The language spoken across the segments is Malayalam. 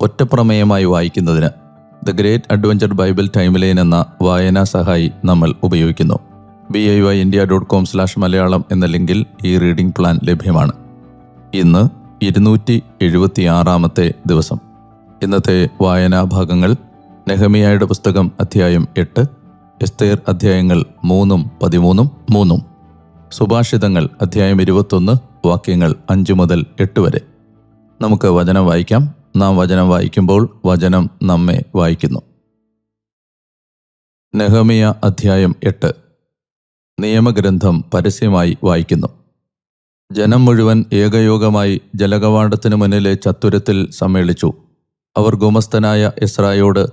ഒറ്റപ്രമേയമായി വായിക്കുന്നതിന് the great adventure bible timeline എന്ന വായനാ സഹായി നമ്മൾ ഉപയോഗിക്കുന്നു. B I Y India dot com slash Malayalam എന്ന ലിങ്കിൽ ഈ റീഡിംഗ് പ്ലാൻ ലഭ്യമാണ്. ഇന്ന് ഇരുന്നൂറ്റി എഴുപത്തി ആറാമത്തെ ദിവസം. ഇന്നത്തെ വായനാ ഭാഗങ്ങൾ നെഹമിയായുടെ പുസ്തകം അധ്യായം എട്ട് എസ്തേർ അധ്യായങ്ങൾ മൂന്നും പതിമൂന്നും മൂന്നും. സുഭാഷിതങ്ങൾ അധ്യായം ഇരുപത്തൊന്ന് വാക്യങ്ങൾ അഞ്ചു മുതൽ എട്ട് വരെ. നമുക്ക് വചനം വായിക്കാം. നാം വചനം വായിക്കുമ്പോൾ വചനം നമ്മെ വായിക്കുന്നു. നെഹമിയ അധ്യായം എട്ട്. നിയമഗ്രന്ഥം പരസ്യമായി വായിക്കുന്നു. ജനം മുഴുവൻ ഏകയോഗമായി ജലകവാടത്തിനു മുന്നിലെ ചത്തുരത്തിൽ സമ്മേളിച്ചു. അവർ ഗുമസ്തനായ ഇസ്രായോട്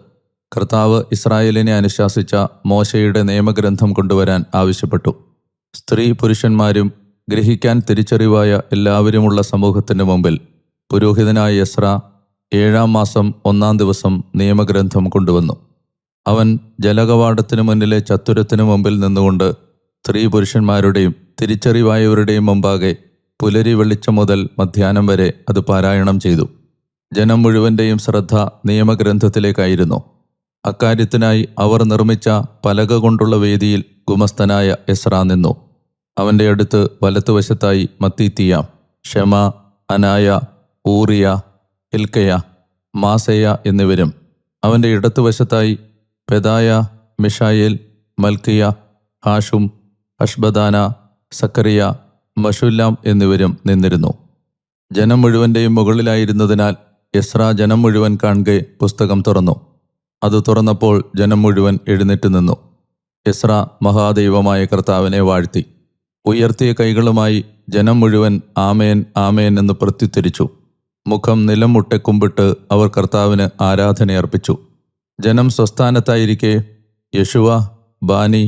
കർത്താവ് ഇസ്രായേലിനെ അനുശാസിച്ച മോശയുടെ നിയമഗ്രന്ഥം കൊണ്ടുവരാൻ ആവശ്യപ്പെട്ടു. സ്ത്രീ പുരുഷന്മാരും ഗ്രഹിക്കാൻ തിരിച്ചറിവായ എല്ലാവരുമുള്ള സമൂഹത്തിന് മുമ്പിൽ പുരോഹിതനായ യസ്ര ഏഴാം മാസം ഒന്നാം ദിവസം നിയമഗ്രന്ഥം കൊണ്ടുവന്നു. അവൻ ജലകവാടത്തിനു മുന്നിലെ ചത്തുരത്തിനു മുമ്പിൽ നിന്നുകൊണ്ട് സ്ത്രീ പുരുഷന്മാരുടെയും തിരിച്ചറിവായവരുടെയും മുമ്പാകെ പുലരി വെളിച്ചം മുതൽ മധ്യാഹ്നം വരെ അത് പാരായണം ചെയ്തു. ജനം മുഴുവന്റെയും ശ്രദ്ധ നിയമഗ്രന്ഥത്തിലേക്കായിരുന്നു. അക്കാര്യത്തിനായി അവർ നിർമ്മിച്ച പലക കൊണ്ടുള്ള വേദിയിൽ ഗുമസ്തനായ എസ്ര നിന്നു. അവന്റെ അടുത്ത് വലത്തുവശത്തായി മത്തീത്തിയ ക്ഷമ അനായ ഊറിയ ഇൽക്കയ മാസയ എന്നിവരും അവന്റെ ഇടത്തുവശത്തായി പെദായ മിഷായേൽ മൽക്കിയ ഹാഷും അഷ്ബദാന സക്കറിയ മഷുല്ലാം എന്നിവരും നിന്നിരുന്നു. ജനം മുഴുവന്റെയും മുകളിലായിരുന്നതിനാൽ എസ്ര ജനം മുഴുവൻ കാണുകെ പുസ്തകം തുറന്നു. അത് തുറന്നപ്പോൾ ജനം മുഴുവൻ എഴുന്നേറ്റ് നിന്നു. എസ്ര മഹാദൈവമായ കർത്താവിനെ വാഴ്ത്തി. ഉയർത്തിയ കൈകളുമായി ജനം മുഴുവൻ ആമേൻ ആമേൻ എന്ന് പ്രത്യുത്തരിച്ചു. മുഖം നിലം മുട്ടെ കുമ്പിട്ട് അവർ കർത്താവിന് ആരാധനയർപ്പിച്ചു ജനം സ്വസ്ഥാനത്തായിരിക്കെ യശുവ ബാനി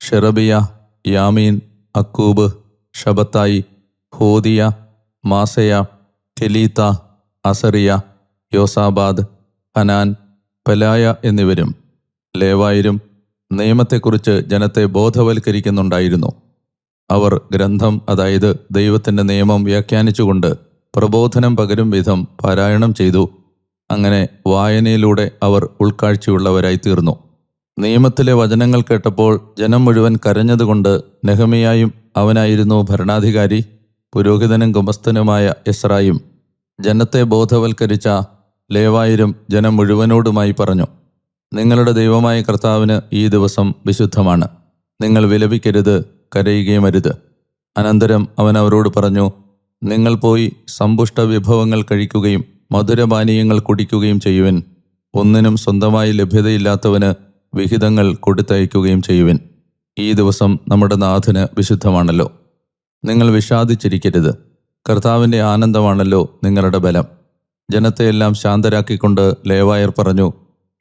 ഷെറബിയ യാമീൻ അക്കൂബ് ഷബത്തായി ഹോദിയ മാസയ കെലീത്ത അസറിയ യോസാബാദ് ഹനാൻ പലായ എന്നിവരും ലേവായരും നിയമത്തെക്കുറിച്ച് ജനത്തെ ബോധവൽക്കരിക്കുന്നുണ്ടായിരുന്നു. അവർ ഗ്രന്ഥം അതായത് ദൈവത്തിന്റെ നിയമം വ്യാഖ്യാനിച്ചുകൊണ്ട് പ്രബോധനം പകരും വിധം പാരായണം ചെയ്തു. അങ്ങനെ വായനയിലൂടെ അവർ ഉൾക്കാഴ്ചയുള്ളവരായി തീർന്നു നിയമത്തിലെ വചനങ്ങൾ കേട്ടപ്പോൾ ജനം മുഴുവൻ കരഞ്ഞതുകൊണ്ട് നെഹമിയായും അവനായിരുന്നു ഭരണാധികാരി പുരോഹിതനും ഗുമസ്തനുമായ എസ്രായും. ജനത്തെ ബോധവൽക്കരിച്ച ലേവായിരും ജനം മുഴുവനോടുമായി പറഞ്ഞു നിങ്ങളുടെ ദൈവമായ കർത്താവിന് ഈ ദിവസം വിശുദ്ധമാണ്. നിങ്ങൾ വിലപിക്കരുത് കരയുകയും അരുത് അനന്തരം അവൻ അവരോട് പറഞ്ഞു നിങ്ങൾ പോയി സമ്പുഷ്ട വിഭവങ്ങൾ കഴിക്കുകയും മധുരപാനീയങ്ങൾ കുടിക്കുകയും ചെയ്യുവിൻ. ഒന്നിനും സ്വന്തമായി ലഭ്യതയില്ലാത്തവന് വിഹിതങ്ങൾ കൊടുത്തയക്കുകയും ചെയ്യുവിൻ. ഈ ദിവസം നമ്മുടെ നാഥന് വിശുദ്ധമാണല്ലോ. നിങ്ങൾ വിഷാദിച്ചിരിക്കരുത്. കർത്താവിന്റെ ആനന്ദമാണല്ലോ നിങ്ങളുടെ ബലം. ജനത്തെയെല്ലാം ശാന്തരാക്കിക്കൊണ്ട് ലേവായർ പറഞ്ഞു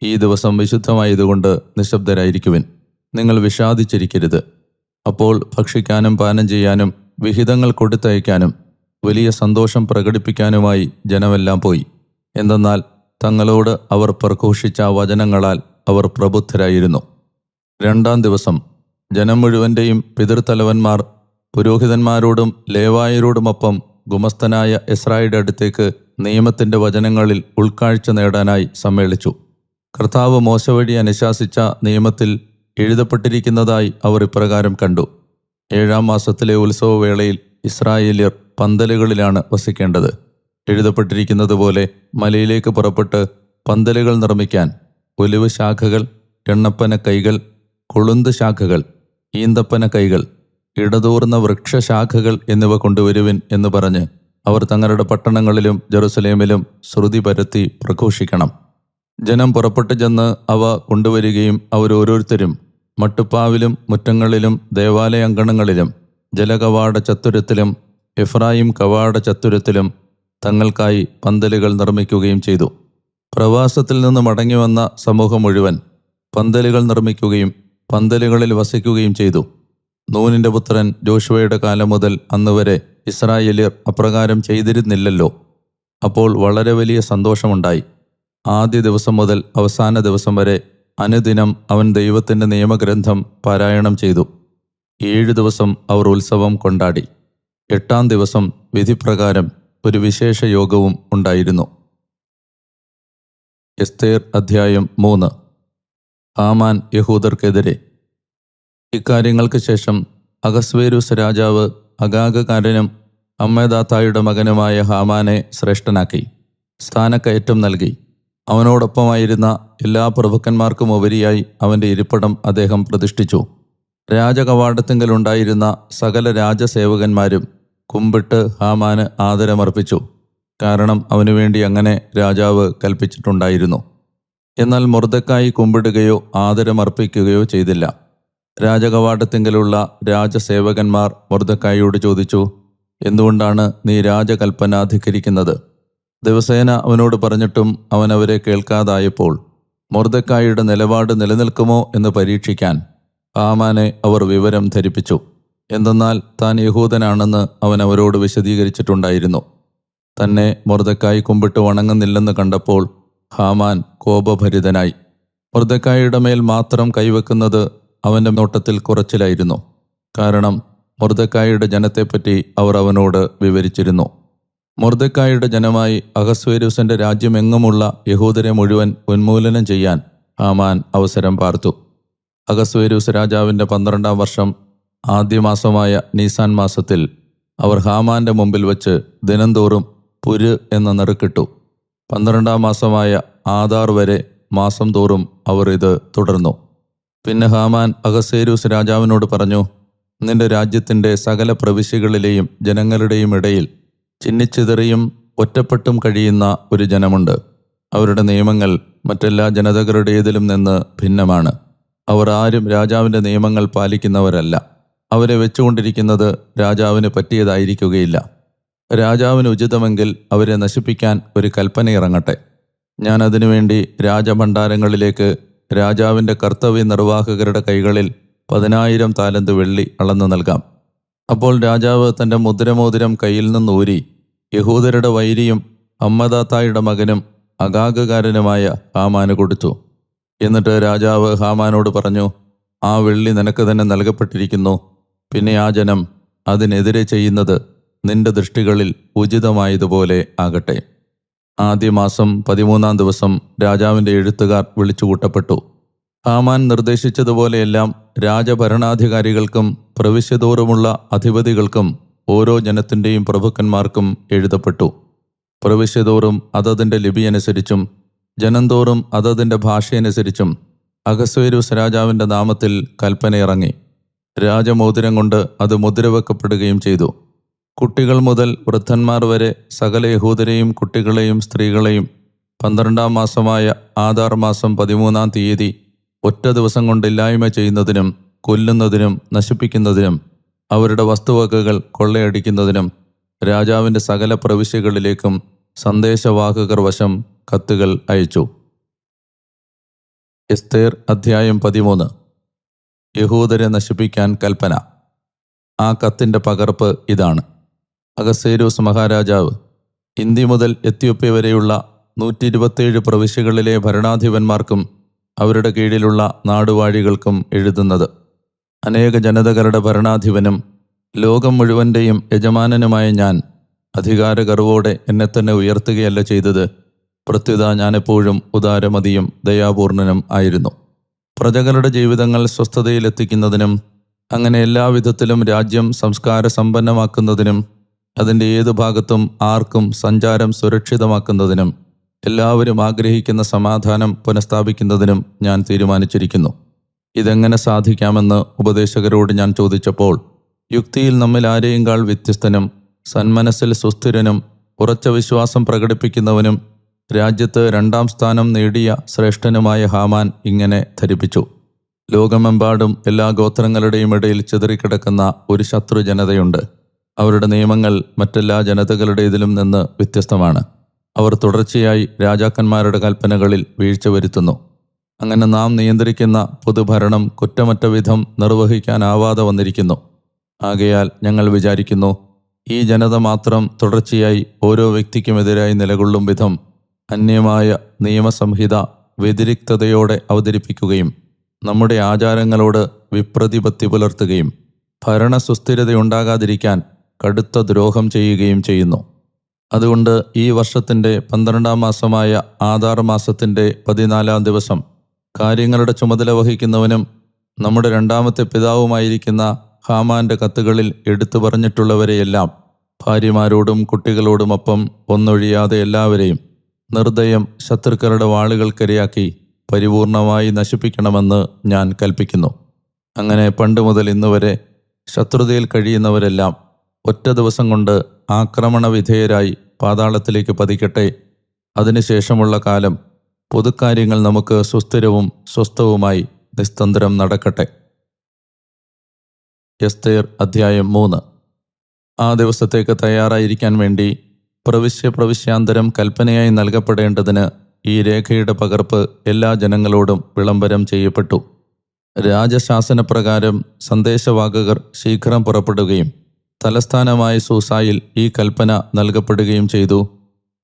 ഈ ദിവസം വിശുദ്ധമായതുകൊണ്ട് നിശബ്ദരായിരിക്കുവിൻ. നിങ്ങൾ വിഷാദിച്ചിരിക്കരുത്. അപ്പോൾ ഭക്ഷിക്കാനും പാനം ചെയ്യാനും വിഹിതങ്ങൾ കൊടുത്തയക്കാനും വലിയ സന്തോഷം പ്രകടിപ്പിക്കാനുമായി ജനമെല്ലാം പോയി. എന്തെന്നാൽ തങ്ങളോട് അവർ പ്രഘോഷിച്ച വചനങ്ങളാൽ അവർ പ്രബുദ്ധരായിരുന്നു. രണ്ടാം ദിവസം ജനം മുഴുവന്റെയും പിതൃത്തലവന്മാർ പുരോഹിതന്മാരോടും ലേവായരോടുമൊപ്പം ഗുമസ്തനായ എസ്രായുടെ അടുത്തേക്ക് നിയമത്തിന്റെ വചനങ്ങളിൽ ഉൾക്കാഴ്ച നേടാനായി സമ്മേളിച്ചു. കർത്താവ് മോശവഴി അനുശാസിച്ച നിയമത്തിൽ എഴുതപ്പെട്ടിരിക്കുന്നതായി അവർ ഇപ്രകാരം കണ്ടു. ഏഴാം മാസത്തിലെ ഉത്സവവേളയിൽ ഇസ്രായേലിയർ പന്തലുകളിലാണ് വസിക്കേണ്ടത്. എഴുതപ്പെട്ടിരിക്കുന്നത് പോലെ മലയിലേക്ക് പുറപ്പെട്ട് പന്തലുകൾ നിർമ്മിക്കാൻ ഒലിവ് ശാഖകൾ എണ്ണപ്പന കൈകൾ കൊളുന്ത് ശാഖകൾ ഈന്തപ്പന കൈകൾ ഇടതൂർന്ന വൃക്ഷശാഖകൾ എന്നിവ കൊണ്ടുവരുവിൻ എന്ന് പറഞ്ഞ് അവർ തങ്ങളുടെ പട്ടണങ്ങളിലും ജെറുസലേമിലും ശ്രുതി പരത്തി പ്രഘോഷിക്കണം. ജനം പുറപ്പെട്ടു ചെന്ന് അവ കൊണ്ടുവരികയും അവരോരോരുത്തരും മട്ടുപ്പാവിലും മുറ്റങ്ങളിലും ദേവാലയ അങ്കണങ്ങളിലും ജലകവാട ചത്തുരത്തിലും എഫ്രായിം കവാട ചത്തുരത്തിലും തങ്ങൾക്കായി പന്തലുകൾ നിർമ്മിക്കുകയും ചെയ്തു. പ്രവാസത്തിൽ നിന്ന് മടങ്ങി വന്ന സമൂഹം മുഴുവൻ പന്തലുകൾ നിർമ്മിക്കുകയും പന്തലുകളിൽ വസിക്കുകയും ചെയ്തു. നൂനിന്റെ പുത്രൻ ജോഷുവയുടെ കാലം മുതൽ അന്ന് വരെ ഇസ്രായേലിയർ അപ്രകാരം ചെയ്തിരുന്നില്ലല്ലോ. അപ്പോൾ വളരെ വലിയ സന്തോഷമുണ്ടായി. ആദ്യ ദിവസം മുതൽ അവസാന ദിവസം വരെ അനുദിനം അവൻ ദൈവത്തിന്റെ നിയമഗ്രന്ഥം പാരായണം ചെയ്തു. ഏഴു ദിവസം അവർ ഉത്സവം കൊണ്ടാടി. എട്ടാം ദിവസം വിധിപ്രകാരം ഒരു വിശേഷ യോഗവും ഉണ്ടായിരുന്നു. എസ്തേർ അധ്യായം മൂന്ന്. ആമാൻ യഹൂദർക്കെതിരെ. ഇക്കാര്യങ്ങൾക്ക് ശേഷം അഗസ്വേരൂസ് രാജാവ് അഗാഗകാരനും അമ്മദാത്തായുടെ മകനുമായ ഹാമാനെ ശ്രേഷ്ഠനാക്കി സ്ഥാനക്കയറ്റം നൽകി. അവനോടൊപ്പമായിരുന്ന എല്ലാ പ്രഭുക്കന്മാർക്കും ഉപരിയായി അവന്റെ ഇരിപ്പിടം അദ്ദേഹം പ്രതിഷ്ഠിച്ചു. രാജകവാടത്തിങ്കലുണ്ടായിരുന്ന സകല രാജസേവകന്മാരും കുമ്പിട്ട് ഹാമാന് ആദരമർപ്പിച്ചു. കാരണം അവനു വേണ്ടി അങ്ങനെ രാജാവ് കൽപ്പിച്ചിട്ടുണ്ടായിരുന്നു. എന്നാൽ മുർദക്കായി കുമ്പിടുകയോ ആദരമർപ്പിക്കുകയോ ചെയ്തില്ല. രാജകവാടത്തിങ്കലുള്ള രാജസേവകന്മാർ മുർദക്കായിയോട് ചോദിച്ചു എന്തുകൊണ്ടാണ് നീ രാജകൽപ്പന അധികരിക്കുന്നത് ദിവസേന അവനോട് പറഞ്ഞിട്ടും അവൻ അവരെ കേൾക്കാതായപ്പോൾ മൊർദക്കായുടെ നിലപാട് നിലനിൽക്കുമോ എന്ന് പരീക്ഷിക്കാൻ ആമാനെ അവർ വിവരം ധരിപ്പിച്ചു. എന്തെന്നാൽ താൻ യഹൂദനാണെന്ന് അവൻ അവരോട് വിശദീകരിച്ചിട്ടുണ്ടായിരുന്നു. തന്നെ മൊർദക്കായി കുമ്പിട്ട് വണങ്ങുന്നില്ലെന്ന് കണ്ടപ്പോൾ ഹാമാൻ കോപഭരിതനായി. മൊർദക്കായുടെ മേൽ മാത്രം കൈവെക്കുന്നത് അവന്റെ നോട്ടത്തിൽ കുറച്ചിലായിരുന്നു. കാരണം മൊർദക്കായുടെ ജനത്തെപ്പറ്റി അവർ അവനോട് വിവരിച്ചിരുന്നു. മൊർദക്കായുടെ ജനമായി അഹസ്വേരൂസിന്റെ രാജ്യമെങ്ങുമുള്ള യഹൂദരെ മുഴുവൻ ഉന്മൂലനം ചെയ്യാൻ ഹാമാൻ അവസരം പാർത്തു. അഗസ്വേരൂസ് രാജാവിന്റെ പന്ത്രണ്ടാം വർഷം ആദ്യ മാസമായ നീസാൻ മാസത്തിൽ അവർ ഹാമാന്റെ മുമ്പിൽ വച്ച് ദിനംതോറും പുര് എന്ന നെറുക്കിട്ടു. പന്ത്രണ്ടാം മാസമായ ആധാർ വരെ മാസം തോറും അവർ ഇത് തുടർന്നു. പിന്നെ ഹാമാൻ അഗസേരൂസ് രാജാവിനോട് പറഞ്ഞു നിന്റെ രാജ്യത്തിന്റെ സകല പ്രവിശ്യകളിലെയും ജനങ്ങളുടെയും ഇടയിൽ ചിന്നിച്ചിതറിയും ഒറ്റപ്പെട്ടും കഴിയുന്ന ഒരു ജനമുണ്ട്. അവരുടെ നിയമങ്ങൾ മറ്റെല്ലാ ജനതകളുടേതിലും നിന്ന് ഭിന്നമാണ്. അവർ ആരും രാജാവിന്റെ നിയമങ്ങൾ പാലിക്കുന്നവരല്ല. അവരെ വെച്ചുകൊണ്ടിരിക്കുന്നത് രാജാവിന് പറ്റിയതായിരിക്കുകയില്ല. രാജാവിന് ഉചിതമെങ്കിൽ അവരെ നശിപ്പിക്കാൻ ഒരു കൽപ്പന ഇറങ്ങട്ടെ. ഞാൻ അതിനുവേണ്ടി രാജഭണ്ഡാരങ്ങളിലേക്ക് രാജാവിന്റെ കർത്തവ്യ നിർവാഹകരുടെ കൈകളിൽ പതിനായിരം താലന്ത് വെള്ളി അളന്നു നൽകാം. അപ്പോൾ രാജാവ് തന്റെ മുദ്രമോതിരം കയ്യിൽ നിന്ന് ഊരി യഹൂദരുടെ വൈരിയും അമ്മദാത്തായുടെ മകനും അഗാഗകാരനുമായ ഹാമാന് കൊടുത്തു. എന്നിട്ട് രാജാവ് ഹാമാനോട് പറഞ്ഞു ആ വെള്ളി നിനക്ക് തന്നെ നൽകപ്പെട്ടിരിക്കുന്നു. പിന്നെ ആ ജനം അതിനെതിരെ ചെയ്യുന്നത് നിന്റെ ദൃഷ്ടികളിൽ ഉചിതമായതുപോലെ ആകട്ടെ. ആദ്യ മാസം പതിമൂന്നാം ദിവസം രാജാവിന്റെ എഴുത്തുകാർ വിളിച്ചുകൂട്ടപ്പെട്ടു. ഹാമാൻ നിർദ്ദേശിച്ചതുപോലെയെല്ലാം രാജഭരണാധികാരികൾക്കും പ്രവിശ്യതോറുമുള്ള അധിപതികൾക്കും ഓരോ ജനത്തിന്റെയും പ്രഭുക്കന്മാർക്കും എഴുതപ്പെട്ടു. പ്രവിശ്യതോറും അതതിന്റെ ലിപി അനുസരിച്ചും ജനംതോറും അതതിന്റെ ഭാഷയനുസരിച്ചും അഗസ്വേരൂസ് രാജാവിന്റെ നാമത്തിൽ കൽപ്പനയിറങ്ങി. രാജമോതിരം കൊണ്ട് അത് മുദ്രവെക്കപ്പെടുകയും ചെയ്തു. കുട്ടികൾ മുതൽ വൃദ്ധന്മാർ വരെ സകല യഹൂദരെയും കുട്ടികളെയും സ്ത്രീകളെയും പന്ത്രണ്ടാം മാസമായ ആധാർ മാസം പതിമൂന്നാം തീയതി ഒറ്റ ദിവസം കൊണ്ടില്ലായ്മ ചെയ്യുന്നതിനും കൊല്ലുന്നതിനും നശിപ്പിക്കുന്നതിനും അവരുടെ വസ്തുവകകൾ കൊള്ളയടിക്കുന്നതിനും രാജാവിന്റെ സകല പ്രവിശ്യകളിലേക്കും സന്ദേശവാഹകർ വശം കത്തുകൾ അയച്ചു. എസ്തേർ അധ്യായം പതിമൂന്ന്. യഹൂദരെ നശിപ്പിക്കാൻ കൽപ്പന. ആ കത്തിന്റെ പകർപ്പ് ഇതാണ്. അഗസേരൂസ് മഹാരാജാവ് ഇന്ത്യ മുതൽ എത്യോപ്യ വരെയുള്ള നൂറ്റി ഇരുപത്തേഴ് പ്രവിശ്യകളിലെ ഭരണാധിപന്മാർക്കും അവരുടെ കീഴിലുള്ള നാടുവാഴികൾക്കും എഴുതുന്നത്. അനേക ജനതകളുടെ ഭരണാധിപനും ലോകം മുഴുവന്റെയും യജമാനനുമായ ഞാൻ അധികാരഗർവോടെ എന്നെ തന്നെ ഉയർത്തുകയല്ല ചെയ്തത്. പ്രത്യുത ഞാനെപ്പോഴും ഉദാരമതിയും ദയാപൂർണനും ആയിരുന്നു. പ്രജകളുടെ ജീവിതങ്ങൾ സ്വസ്ഥതയിലെത്തിക്കുന്നതിനും അങ്ങനെ എല്ലാവിധത്തിലും രാജ്യം സംസ്കാര സമ്പന്നമാക്കുന്നതിനും അതിന്റെ ഏതു ഭാഗത്തും ആർക്കും സഞ്ചാരം സുരക്ഷിതമാക്കുന്നതിനും എല്ലാവരും ആഗ്രഹിക്കുന്ന സമാധാനം പുനഃസ്ഥാപിക്കുന്നതിനും ഞാൻ തീരുമാനിച്ചിരിക്കുന്നു. ഇതെങ്ങനെ സാധിക്കാമെന്ന് ഉപദേശകരോട് ഞാൻ ചോദിച്ചപ്പോൾ യുക്തിയിൽ നമ്മിൽ ആരെയും കാൾ വ്യത്യസ്തനും സന്മനസ്സിൽ സുസ്ഥിരനും ഉറച്ച വിശ്വാസം പ്രകടിപ്പിക്കുന്നവനും രാജ്യത്ത് രണ്ടാം സ്ഥാനം നേടിയ ശ്രേഷ്ഠനുമായ ഹാമാൻ ഇങ്ങനെ ധരിപ്പിച്ചു. ലോകമെമ്പാടും എല്ലാ ഗോത്രങ്ങളുടെയും ഇടയിൽ ചിതറിക്കിടക്കുന്ന ഒരു ശത്രു ജനതയുണ്ട്. അവരുടെ നിയമങ്ങൾ മറ്റെല്ലാ ജനതകളുടേതിലും നിന്ന് വ്യത്യസ്തമാണ്. അവർ തുടർച്ചയായി രാജാക്കന്മാരുടെ കൽപ്പനകളിൽ വീഴ്ച വരുത്തുന്നു. അങ്ങനെ നാം നിയന്ത്രിക്കുന്ന പൊതുഭരണം കുറ്റമറ്റ വിധം നിർവഹിക്കാനാവാതെ വന്നിരിക്കുന്നു. ആകയാൽ ഞങ്ങൾ വിചാരിക്കുന്നു ഈ ജനത മാത്രം തുടർച്ചയായി ഓരോ വ്യക്തിക്കുമെതിരായി നിലകൊള്ളും വിധം അന്യമായ നിയമസംഹിത വ്യതിരിക്തതയോടെ അവതരിപ്പിക്കുകയും നമ്മുടെ ആചാരങ്ങളോട് വിപ്രതിപത്തി പുലർത്തുകയും ഭരണസുസ്ഥിരതയുണ്ടാകാതിരിക്കാൻ കടുത്ത ദ്രോഹം ചെയ്യുകയും ചെയ്യുന്നു. അതുകൊണ്ട് ഈ വർഷത്തിന്റെ പന്ത്രണ്ടാം മാസമായ ആധാർ മാസത്തിന്റെ പതിനാലാം ദിവസം കാര്യങ്ങളുടെ ചുമതല വഹിക്കുന്നവനും നമ്മുടെ രണ്ടാമത്തെ പിതാവുമായിരിക്കുന്ന ഹാമാന്റെ കത്തുകളിൽ എടുത്തു പറഞ്ഞിട്ടുള്ളവരെയെല്ലാം ഭാര്യമാരോടും കുട്ടികളോടുമൊപ്പം ഒന്നൊഴിയാതെ എല്ലാവരെയും നിർദ്ദയം ശത്രുക്കളുടെ വാളുകൾക്കിരയാക്കി പരിപൂർണമായി നശിപ്പിക്കണമെന്ന് ഞാൻ കൽപ്പിക്കുന്നു. അങ്ങനെ പണ്ട് മുതൽ ഇന്നുവരെ ശത്രുതയിൽ കഴിയുന്നവരെല്ലാം ഒറ്റ ദിവസം കൊണ്ട് ആക്രമണ വിധേയരായി പാതാളത്തിലേക്ക് പതിക്കട്ടെ. അതിനുശേഷമുള്ള കാലം പൊതുക്കാര്യങ്ങൾ നമുക്ക് സുസ്ഥിരവും സ്വസ്ഥവുമായി നിസ്തന്ത്രം നടക്കട്ടെ. എസ്തേർ അധ്യായം മൂന്ന്. ആ ദിവസത്തേക്ക് തയ്യാറായിരിക്കാൻ വേണ്ടി പ്രവിശ്യ പ്രവിശ്യാന്തരം കൽപ്പനയായി നൽകപ്പെടേണ്ടതിന് ഈ രേഖയുടെ പകർപ്പ് എല്ലാ ജനങ്ങളോടും വിളംബരം ചെയ്യപ്പെട്ടു. രാജശാസനപ്രകാരം സന്ദേശവാഹകർ ശീഘ്രം പുറപ്പെടുകയും തലസ്ഥാനമായ സൂസായിൽ ഈ കൽപ്പന നൽകപ്പെടുകയും ചെയ്തു.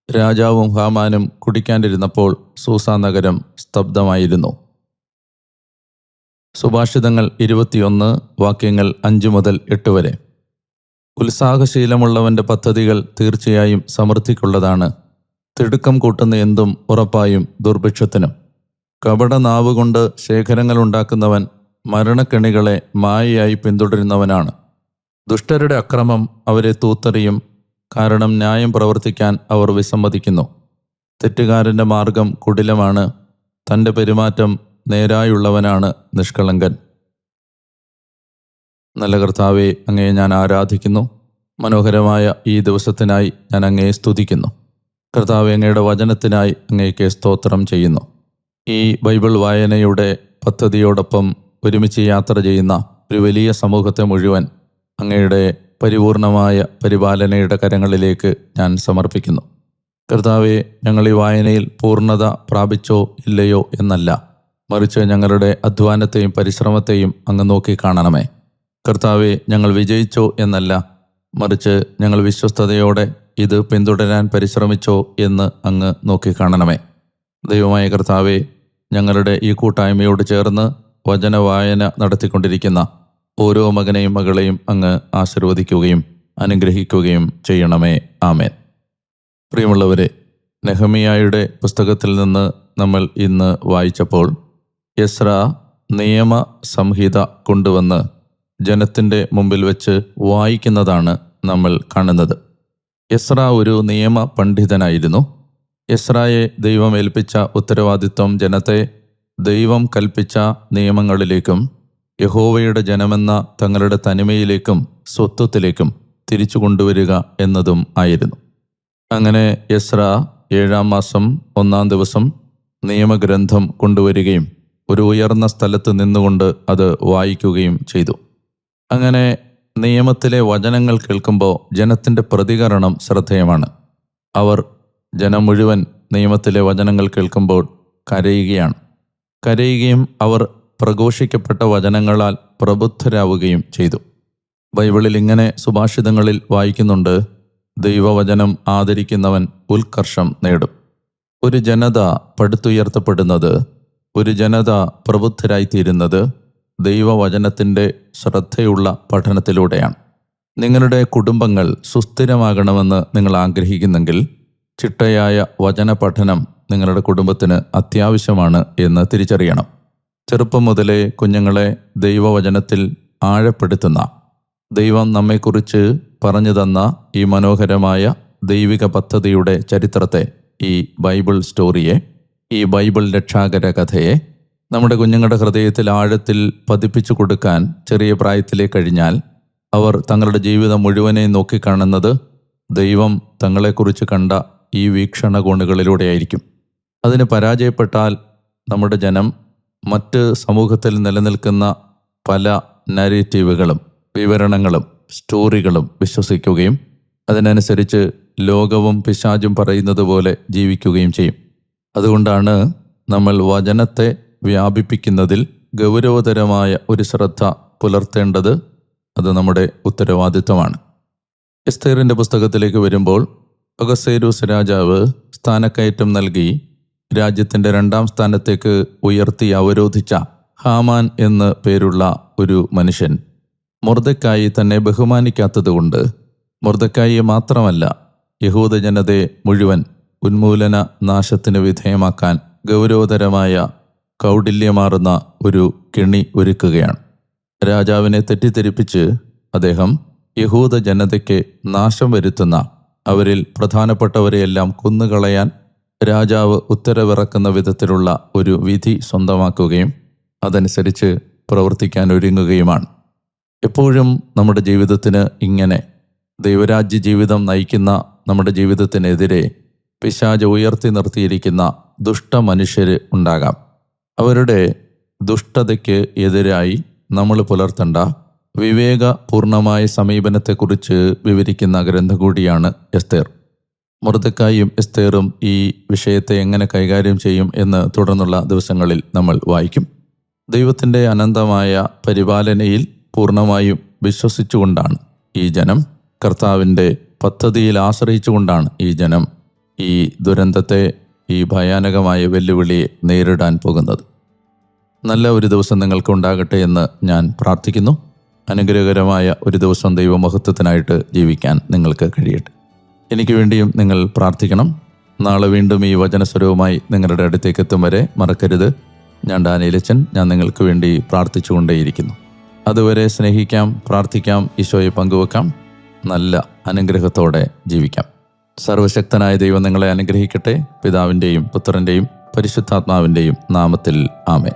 രാജാവും ഹാമാനും കുടിക്കാനിരുന്നപ്പോൾ സൂസ നഗരം സ്തബ്ധമായിരുന്നു. സുഭാഷിതങ്ങൾ ഇരുപത്തിയൊന്ന് വാക്യങ്ങൾ അഞ്ചു മുതൽ എട്ട് വരെ. ഉത്സാഹശീലമുള്ളവന്റെ പദ്ധതികൾ തീർച്ചയായും സമൃദ്ധിക്കുള്ളതാണ്. തിടുക്കം കൂട്ടുന്ന എന്തും ഉറപ്പായും ദുർഭിക്ഷത്തിനും. കപട നാവുകൊണ്ട് ശേഖരങ്ങൾ ഉണ്ടാക്കുന്നവൻ മരണക്കെണികളെ മായയായി പിന്തുടരുന്നവനാണ്. ദുഷ്ടരുടെ അക്രമം അവരെ തൂത്തെറിയും കാരണം ന്യായം പ്രവർത്തിക്കാൻ അവർ വിസമ്മതിക്കുന്നു. തെറ്റുകാരന്റെ മാർഗം കുടിലമാണ് തന്റെ പെരുമാറ്റം നേരായുള്ളവനാണ് നിഷ്കളങ്കൻ. നല്ല കർത്താവെ അങ്ങയെ ഞാൻ ആരാധിക്കുന്നു. മനോഹരമായ ഈ ദിവസത്തിനായി ഞാൻ അങ്ങയെ സ്തുതിക്കുന്നു. കർത്താവ് അങ്ങയുടെ വചനത്തിനായി അങ്ങേക്ക് സ്തോത്രം ചെയ്യുന്നു. ഈ ബൈബിൾ വായനയുടെ പദ്ധതിയോടൊപ്പം ഒരുമിച്ച് യാത്ര ചെയ്യുന്ന ഒരു വലിയ സമൂഹത്തെ മുഴുവൻ അങ്ങയുടെ പരിപൂർണമായ പരിപാലനയുടെ കരങ്ങളിലേക്ക് ഞാൻ സമർപ്പിക്കുന്നു. കർത്താവെ ഞങ്ങൾ ഈ വായനയിൽ പൂർണത പ്രാപിച്ചോ ഇല്ലയോ എന്നല്ല. മറിച്ച് ഞങ്ങളുടെ അധ്വാനത്തെയും പരിശ്രമത്തെയും അങ്ങ് നോക്കി കാണണമേ. കർത്താവെ ഞങ്ങൾ വിജയിച്ചോ എന്നല്ല. മറിച്ച് ഞങ്ങൾ വിശ്വസ്തയോടെ ഇത് പിന്തുടരാൻ പരിശ്രമിച്ചോ എന്ന് അങ്ങ് നോക്കി കാണണമേ ദൈവമായ കർത്താവെ ഞങ്ങളുടെ ഈ കൂട്ടായ്മയോട് ചേർന്ന് വചനവായന നടത്തിക്കൊണ്ടിരിക്കുന്ന ഓരോ മകനെയും മകളെയും അങ്ങ് ആശീർവദിക്കുകയും അനുഗ്രഹിക്കുകയും ചെയ്യണമേ. ആമേൻ. പ്രിയമുള്ളവരെ നെഹമിയായുടെ പുസ്തകത്തിൽ നിന്ന് നമ്മൾ ഇന്ന് വായിച്ചപ്പോൾ യസ്ര നിയമ സംഹിത കൊണ്ടുവന്ന് ജനത്തിന്റെ മുമ്പിൽ വെച്ച് വായിക്കുന്നതാണ് നമ്മൾ കാണുന്നത്. എസ്ര ഒരു നിയമ പണ്ഡിതനായിരുന്നു. എസ്രയെ ദൈവം ഏൽപ്പിച്ച ഉത്തരവാദിത്വം ജനത്തെ ദൈവം കൽപ്പിച്ച നിയമങ്ങളിലേക്കും യഹോവയുടെ ജനമെന്ന തങ്ങളുടെ തനിമയിലേക്കും സ്വത്വത്തിലേക്കും തിരിച്ചു കൊണ്ടുവരിക എന്നതും ആയിരുന്നു. അങ്ങനെ യസ്ര ഏഴാം മാസം ഒന്നാം ദിവസം നിയമഗ്രന്ഥം കൊണ്ടുവരികയും ഒരു ഉയർന്ന സ്ഥലത്ത് നിന്നുകൊണ്ട് അത് വായിക്കുകയും ചെയ്തു. അങ്ങനെ നിയമത്തിലെ വചനങ്ങൾ കേൾക്കുമ്പോൾ ജനത്തിന്റെ പ്രതികരണം ശ്രദ്ധേയമാണ്. അവർ ജനം മുഴുവൻ നിയമത്തിലെ വചനങ്ങൾ കേൾക്കുമ്പോൾ കരയുകയാണ്. കരയുകയും അവർ പ്രഘോഷിക്കപ്പെട്ട വചനങ്ങളാൽ പ്രബുദ്ധരാവുകയും ചെയ്തു. ബൈബിളിൽ ഇങ്ങനെ സുഭാഷിതങ്ങളിൽ വായിക്കുന്നുണ്ട് ദൈവവചനം ആദരിക്കുന്നവൻ ഉത്കർഷം നേടും. ഒരു ജനത പടുത്തുയർത്തപ്പെടുന്നത് ഒരു ജനത പ്രബുദ്ധരായിത്തീരുന്നത് ദൈവവചനത്തിന്റെ ശ്രദ്ധയുള്ള പഠനത്തിലൂടെയാണ്. നിങ്ങളുടെ കുടുംബങ്ങൾ സുസ്ഥിരമാകണമെന്ന് നിങ്ങൾ ആഗ്രഹിക്കുന്നെങ്കിൽ ചിട്ടയായ വചന പഠനം നിങ്ങളുടെ കുടുംബത്തിന് അത്യാവശ്യമാണ് എന്ന് തിരിച്ചറിയണം. ചെറുപ്പം മുതലേ കുഞ്ഞുങ്ങളെ ദൈവവചനത്തിൽ ആഴപ്പെടുത്തുന്ന ദൈവം നമ്മെക്കുറിച്ച് പറഞ്ഞു തന്ന ഈ മനോഹരമായ ദൈവിക പദ്ധതിയുടെ ചരിത്രത്തെ ഈ ബൈബിൾ സ്റ്റോറിയെ ഈ ബൈബിൾ രക്ഷാകര കഥയെ നമ്മുടെ കുഞ്ഞുങ്ങളുടെ ഹൃദയത്തിൽ ആഴത്തിൽ പതിപ്പിച്ചു കൊടുക്കാൻ ചെറിയ പ്രായത്തിലേ കഴിഞ്ഞാൽ അവർ തങ്ങളുടെ ജീവിതം മുഴുവനെ നോക്കിക്കാണുന്നത് ദൈവം തങ്ങളെക്കുറിച്ച് കണ്ട ഈ വീക്ഷണകോണുകളിലൂടെയായിരിക്കും. അതിന് പരാജയപ്പെട്ടാൽ നമ്മുടെ ജനം മറ്റ് സമൂഹത്തിൽ നിലനിൽക്കുന്ന പല നരേറ്റീവുകളും വിവരണങ്ങളും സ്റ്റോറികളും വിശ്വസിക്കുകയും അതിനനുസരിച്ച് ലോകവും പിശാചും പറയുന്നത് പോലെ ജീവിക്കുകയും ചെയ്യും. അതുകൊണ്ടാണ് നമ്മൾ വചനത്തെ വ്യാപിപ്പിക്കുന്നതിൽ ഗൗരവതരമായ ഒരു ശ്രദ്ധ പുലർത്തേണ്ടത് അത് നമ്മുടെ ഉത്തരവാദിത്തമാണ്. എസ്തേറിന്റെ പുസ്തകത്തിലേക്ക് വരുമ്പോൾ അഗസേരൂസ് രാജാവ് സ്ഥാനക്കയറ്റം നൽകി രാജ്യത്തിന്റെ രണ്ടാം സ്ഥാനത്തേക്ക് ഉയർത്തി അവരോധിച്ച ഹാമാൻ എന്ന് പേരുള്ള ഒരു മനുഷ്യൻ മുർദക്കായി തന്നെ ബഹുമാനിക്കാത്തതുകൊണ്ട് മുർദക്കായി മാത്രമല്ല യഹൂദ ജനതയെ മുഴുവൻ ഉന്മൂലന നാശത്തിന് വിധേയമാക്കാൻ ഗൗരവതരമായ കൗടില്യമാർന്ന ഒരു കെണി ഒരുക്കുകയാണ്. രാജാവിനെ തെറ്റിദ്ധരിപ്പിച്ച് അദ്ദേഹം യഹൂദ ജനതയ്ക്ക് നാശം വരുത്തുന്ന അവരിൽ പ്രധാനപ്പെട്ടവരെയെല്ലാം കൊന്നുകളയാൻ രാജാവ് ഉത്തരവിറക്കുന്ന വിധത്തിലുള്ള ഒരു വിധി സ്വന്തമാക്കുകയും അതനുസരിച്ച് പ്രവർത്തിക്കാൻ ഒരുങ്ങുകയുമാണ്. എപ്പോഴും നമ്മുടെ ജീവിതത്തിന് ഇങ്ങനെ ദൈവരാജ്യ ജീവിതം നയിക്കുന്ന നമ്മുടെ ജീവിതത്തിനെതിരെ പിശാജ് ഉയർത്തി നിർത്തിയിരിക്കുന്ന ദുഷ്ടമനുഷ്യർ ഉണ്ടാകാം. അവരുടെ ദുഷ്ടതയ്ക്ക് എതിരായി നമ്മൾ പുലർത്തേണ്ട വിവേകപൂർണമായ സമീപനത്തെക്കുറിച്ച് വിവരിക്കുന്ന ഗ്രന്ഥം കൂടിയാണ് എസ്തേർ. മുറദക്കായും എസ്തേറും ഈ വിഷയത്തെ എങ്ങനെ കൈകാര്യം ചെയ്യും എന്ന് തുടർന്നുള്ള ദിവസങ്ങളിൽ നമ്മൾ വായിക്കും. ദൈവത്തിന്റെ അനന്തമായ പരിപാലനയിൽ പൂർണമായും വിശ്വസിച്ചുകൊണ്ടാണ് ഈ ജനം കർത്താവിന്റെ പദ്ധതിയിൽ ആശ്രയിച്ചുകൊണ്ടാണ് ഈ ജനം ഈ ദുരന്തത്തെ ഈ ഭയാനകമായ വെല്ലുവിളിയെ നേരിടാൻ പോകുന്നത്. നല്ല ഒരു ദിവസം നിങ്ങൾക്ക് ഉണ്ടാകട്ടെ എന്ന് ഞാൻ പ്രാർത്ഥിക്കുന്നു. അനുഗ്രഹകരമായ ഒരു ദിവസം ദൈവമഹത്വത്തിനായിട്ട് ജീവിക്കാൻ നിങ്ങൾക്ക് കഴിയട്ടെ. എനിക്ക് വേണ്ടിയും നിങ്ങൾ പ്രാർത്ഥിക്കണം. നാളെ വീണ്ടും ഈ വചനസ്വരവുമായി നിങ്ങളുടെ അടുത്തേക്ക് എത്തും വരെ മറക്കരുത്. ഞാൻ ഡാനിയലച്ചൻ ഞാൻ നിങ്ങൾക്ക് വേണ്ടി പ്രാർത്ഥിച്ചുകൊണ്ടേയിരിക്കുന്നു. അതുവരെ സ്നേഹിക്കാം പ്രാർത്ഥിക്കാം ഈശോയെ പങ്കുവെക്കാം. നല്ല അനുഗ്രഹത്തോടെ ജീവിക്കാം. സർവശക്തനായ ദൈവം നിങ്ങളെ അനുഗ്രഹിക്കട്ടെ. പിതാവിന്റെയും പുത്രന്റെയും പരിശുദ്ധാത്മാവിന്റെയും നാമത്തിൽ ആമേ